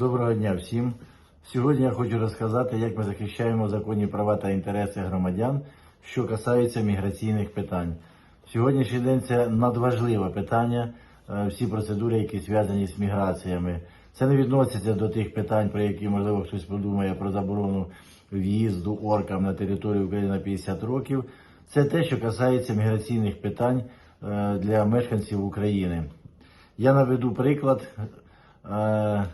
Доброго дня всім. Сьогодні я хочу розказати, як ми захищаємо законні права та інтереси громадян, що касаються міграційних питань. Сьогоднішній день це надважливе питання, е, всі процедури, які зв'язані з міграціями. Це не відноситься до тих питань, про які можливо хтось подумає про заборону в'їзду оркам на територію України на 50 років. Це те, що касається міграційних питань е, для мешканців України. Я наведу приклад е,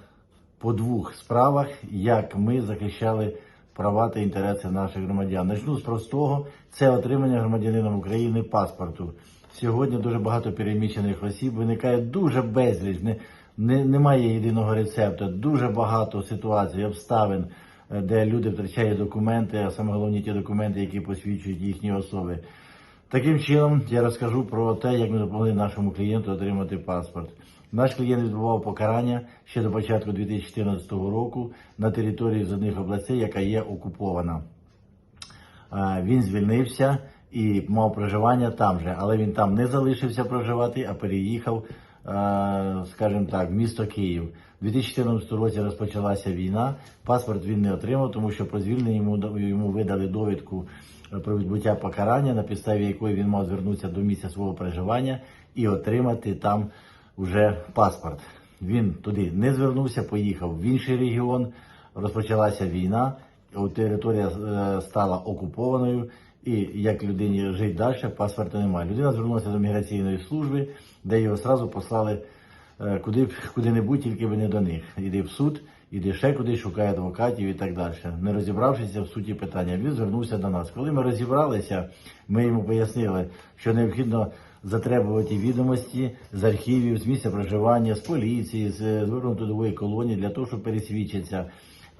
по двох справах, як ми захищали права та інтереси наших громадян. Начну з простого: це отримання громадянином України паспорту. Сьогодні дуже багато переміщених осіб виникає дуже безліч, не, не, немає єдиного рецепту, дуже багато ситуацій, обставин, е, де люди втрачають документи, а саме головні ті документи, які посвідчують їхні особи. Таким чином, я розкажу про те, як ми допомогли нашому клієнту отримати паспорт. Наш клієнт відбував покарання ще до початку 2014 року на території з одних областей, яка є окупована. Він звільнився і мав проживання там же, але він там не залишився проживати, а переїхав, скажімо так, місто Київ. У 2014 році розпочалася війна. Паспорт він не отримав, тому що по звільненню йому, йому видали довідку е, про відбуття покарання, на підставі якої він мав звернутися до місця свого проживання і отримати там вже паспорт. Він туди не звернувся, поїхав в інший регіон. Розпочалася війна, територія е, стала окупованою, і як людині жити далі, паспорта немає. Людина звернулася до міграційної служби, де його одразу послали е, куди, куди-небудь, тільки би не до них. Іди в суд, іди ще кудись, шукай адвокатів і так далі. Не розібравшися в суті питання, він звернувся до нас. Коли ми розібралися, ми йому пояснили, що необхідно затребувати відомості з архівів, з місця проживання, з поліції, з звернутої колонії для того, щоб пересвідчитися,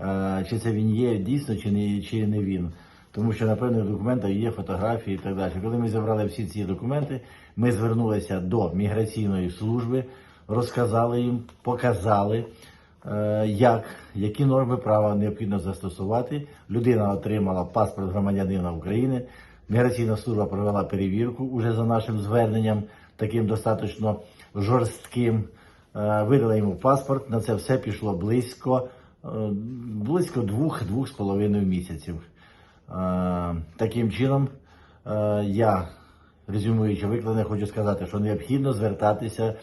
е, чи це він є дійсно, чи не, чи не він. Тому що на певних документах є фотографії і так далі. Коли ми зібрали всі ці документи, ми звернулися до міграційної служби, розказали їм, показали, е, як, які норми права необхідно застосувати. Людина отримала паспорт громадянина України. Міграційна служба провела перевірку уже за нашим зверненням, таким достатньо жорстким. Е, Видала йому паспорт. На це все пішло близько, е, близько двох-двох з половиною місяців. Е, Таким чином, е, я, резюмуючи викладене, хочу сказати, що необхідно звертатися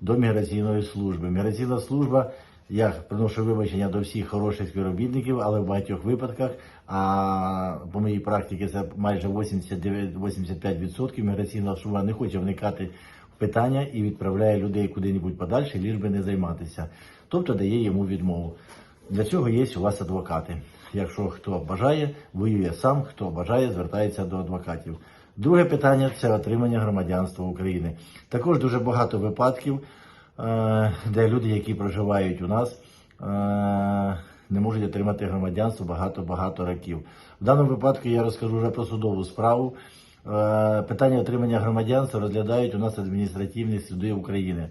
до міграційної служби. Міграційна служба, я приношу вибачення до всіх хороших співробітників, але в багатьох випадках, а по моїй практиці це майже 89-85% міграційна служба не хоче вникати в питання і відправляє людей куди-небудь подальше, ліж би не займатися. Тобто дає йому відмову. Для цього є у вас адвокати. Якщо хто бажає, воює сам, хто бажає, звертається до адвокатів. Друге питання це отримання громадянства України. Також дуже багато випадків, е, де люди, які проживають у нас, е, не можуть отримати громадянство багато-багато років. В даному випадку я розкажу вже про судову справу. Е, Питання отримання громадянства розглядають у нас адміністративні суди України.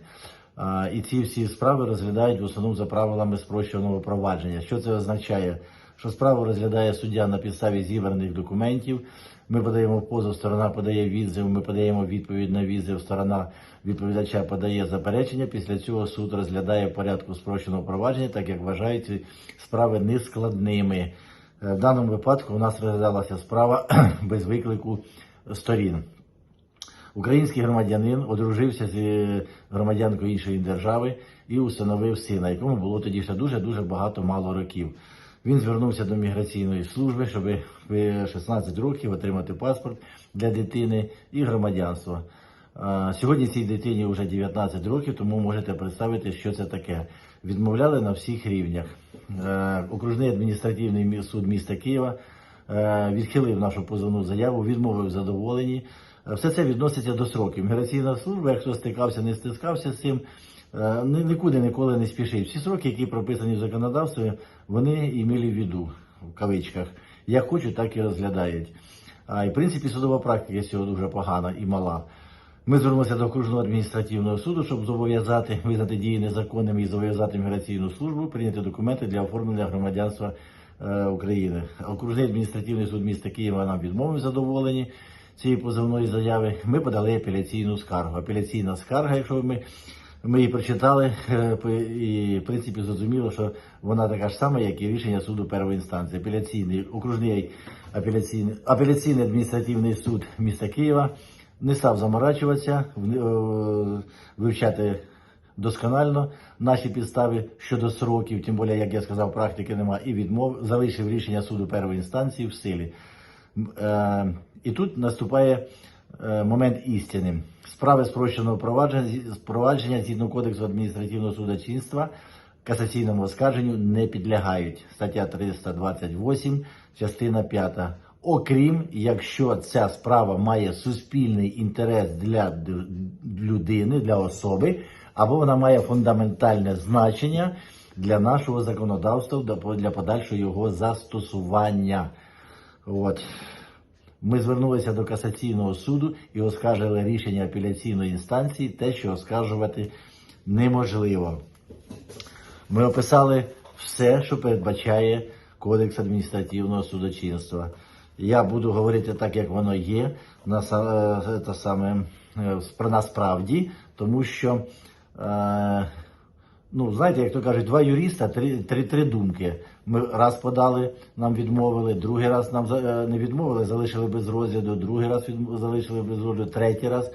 І ці всі справи розглядають в основному за правилами спрощеного провадження. Що це означає? Що справу розглядає суддя на підставі зібраних документів. Ми подаємо позов, сторона подає відзив, ми подаємо відповідь на відзив, сторона відповідача подає заперечення. Після цього суд розглядає в порядку спрощеного провадження, так як вважають справи нескладними. Е, В даному випадку у нас розглядалася справа без виклику сторін. Український громадянин одружився з е, громадянкою іншої держави і установив сина, якому було тоді ще дуже дуже багато мало років. Він звернувся до міграційної служби, щоб в 16 років отримати паспорт для дитини і громадянство. Сьогодні цій дитині вже 19 років, тому можете представити, що це таке. Відмовляли на всіх рівнях. Е, Окружний адміністративний мі- суд міста Києва е, відхилив нашу позовну заяву, відмовив задоволені. Е, Все це відноситься до сроків. Міграційна служба, якщо стикався, не стискався з цим, нікуди ніколи не спішить. Всі сроки, які прописані в законодавстві, вони імели в виду, в кавичках. Як хочуть, так і розглядають. А і в принципі судова практика цього дуже погана і мала. Ми звернулися до окружного адміністративного суду, щоб зобов'язати визнати дії незаконними і зобов'язати міграційну службу прийняти документи для оформлення громадянства е, України. Окружний адміністративний суд міста Києва нам відмовив задоволені цієї позовної заяви. Ми подали апеляційну скаргу. Апеляційна скарга, якщо ми Ми її прочитали е, і, в принципі, зрозуміло, що вона така ж сама, як і рішення суду першої інстанції. Апеляційний окружний апеляційний, апеляційний адміністративний суд міста Києва не став заморачуватися, е, вивчати досконально наші підстави щодо сроків, тим більше, як я сказав, практики немає, і відмов залишив рішення суду першої інстанції в силі. Е, І тут наступає момент істини. Справи спрощеного провадження, провадження згідно Кодексу адміністративного судочинства касаційному оскарженню не підлягають. Стаття 328, частина 5. Окрім якщо ця справа має суспільний інтерес для людини, для особи, або вона має фундаментальне значення для нашого законодавства для подальшого його застосування. От. Ми звернулися до касаційного суду і оскаржили рішення апеляційної інстанції, те, що оскаржувати неможливо. Ми описали все, що передбачає Кодекс адміністративного судочинства. Я буду говорити так, як воно є, на, е, саме, е, насправді, тому що, е, ну, знаєте, як то кажуть, два юриста, три, три, три думки. Ми раз подали, нам відмовили, другий раз нам е, не відмовили, залишили без розгляду, другий раз залишили без розгляду, третій раз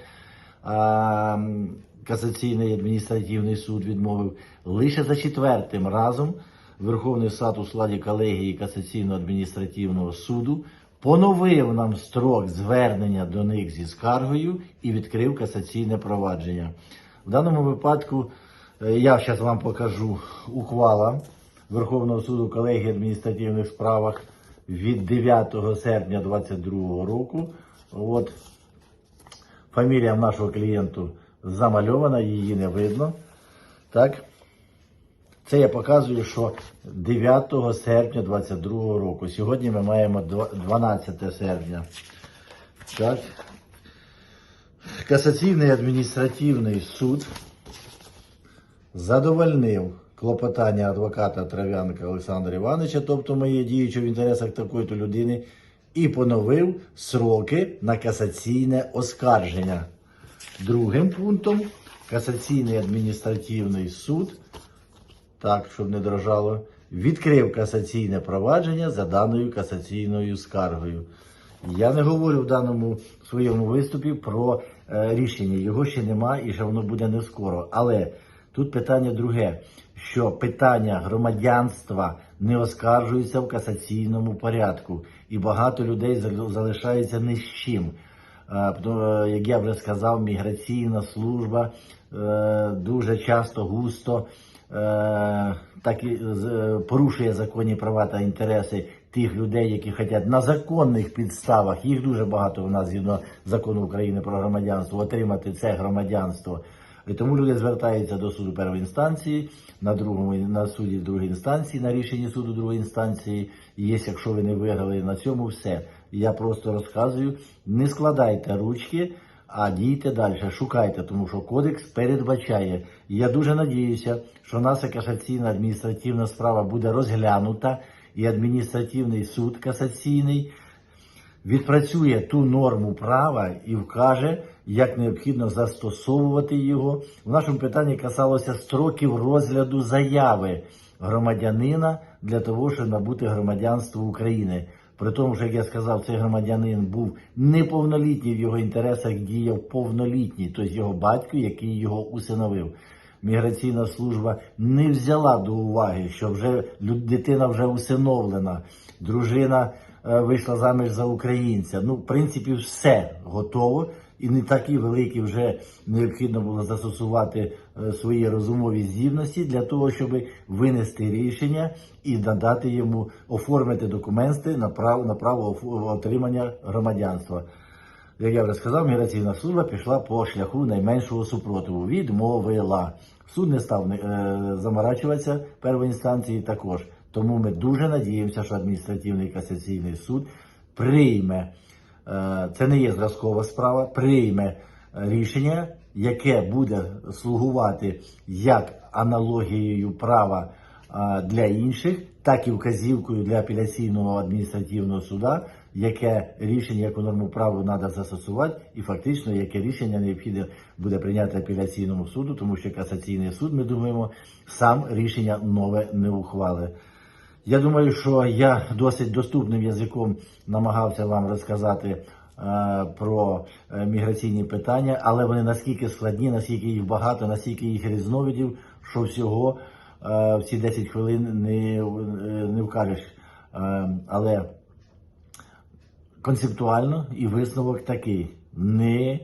касаційний адміністративний суд відмовив. Лише за четвертим разом Верховний суд у складі колегії касаційного адміністративного суду поновив нам строк звернення до них зі скаргою і відкрив касаційне провадження. В даному випадку е, я зараз вам покажу ухвала Верховного суду колегії адміністративних справах від 9 серпня 2022 року. От Фамілія нашого клієнту замальована, її не видно. Так. Це я показую, що 9 серпня 2022 року. Сьогодні ми маємо 12 серпня. Так. Касаційний адміністративний суд задовольнив клопотання адвоката Трав'янка Олександра Івановича, тобто моє діюче в інтересах такої-то людини, і поновив сроки на касаційне оскарження. Другим пунктом касаційний адміністративний суд, так, щоб не дрожало, відкрив касаційне провадження за даною касаційною скаргою. Я не говорю в даному своєму виступі про е, рішення. Його ще нема і ще воно буде не скоро. Але тут питання друге: що питання громадянства не оскаржується в касаційному порядку, і багато людей зал- залишається ні з чим. Як я вже сказав, міграційна служба е, дуже часто густо е, так і е, порушує законні права та інтереси тих людей, які хочуть на законних підставах, їх дуже багато у нас згідно закону України про громадянство, отримати це громадянство. І тому люди звертаються до суду першої інстанції, на другому на суді другої інстанції, на рішенні суду другої інстанції. Є, якщо ви не виграли на цьому, все. Я просто розказую, не складайте ручки, а дійте далі, шукайте, тому що кодекс передбачає. І Я дуже надіюся, що наша касаційна адміністративна справа буде розглянута, і адміністративний суд касаційний відпрацює ту норму права і вкаже, як необхідно застосовувати його. В нашому питанні касалося строків розгляду заяви громадянина для того, щоб набути громадянство України. При тому, що, як я сказав, цей громадянин був неповнолітній в його інтересах діяв повнолітній, тобто його батько, який його усиновив. Міграційна служба не взяла до уваги, що вже дитина вже усиновлена, дружина вийшла заміж за українця. Ну, в принципі, все готово. І не такі великі вже необхідно було застосувати е, свої розумові здібності для того, щоб винести рішення і надати йому оформити документи на право на право отримання громадянства. Як я вже сказав, міграційна служба пішла по шляху найменшого супротиву. Відмовила. Суд не став е, заморачуватися першої інстанції також. Тому ми дуже надіємося, що адміністративний касаційний суд прийме, е, це не є зразкова справа, прийме е, рішення, яке буде слугувати як аналогією права е, для інших, так і вказівкою для апеляційного адміністративного суда, яке рішення, яку норму права треба застосувати, і фактично яке рішення необхідно буде прийняти апеляційному суду, тому що касаційний суд, ми думаємо, сам рішення нове не ухвалить. Я думаю, що я досить доступним язиком намагався вам розказати е, про е, міграційні питання, але вони наскільки складні, наскільки їх багато, наскільки їх різновидів, що всього е, в ці 10 хвилин не, не вкажеш. Але концептуально і висновок такий: не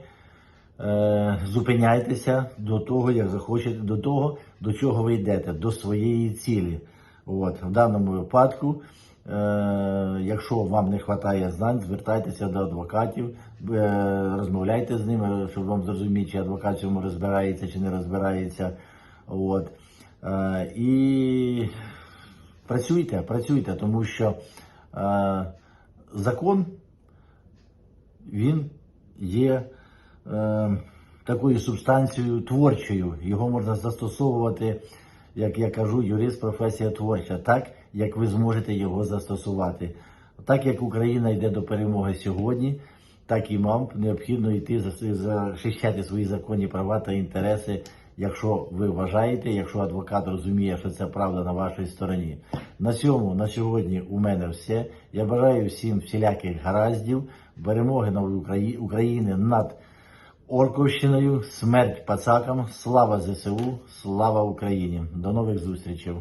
зупиняйтеся до того, як захочете, до того, до чого ви йдете, до своєї цілі. От, в даному випадку, е, якщо вам не вистачає знань, звертайтеся до адвокатів, е, розмовляйте з ними, щоб вам зрозуміти, чи адвокат цьому розбирається, чи не розбирається. От. Е, і працюйте, працюйте, тому що е, закон він є е, такою субстанцією творчою. Його можна застосовувати, як я кажу, юрист професія творча, так як ви зможете його застосувати. Так як Україна йде до перемоги сьогодні, так і вам необхідно йти за- захищати свої законні права та інтереси, якщо ви вважаєте, якщо адвокат розуміє, що це правда на вашій стороні. На цьому на сьогодні у мене все. Я бажаю всім всіляких гараздів, перемоги на Украї- України над Орковщиною, смерть пацакам, слава ЗСУ, слава Україні. До нових зустрічей.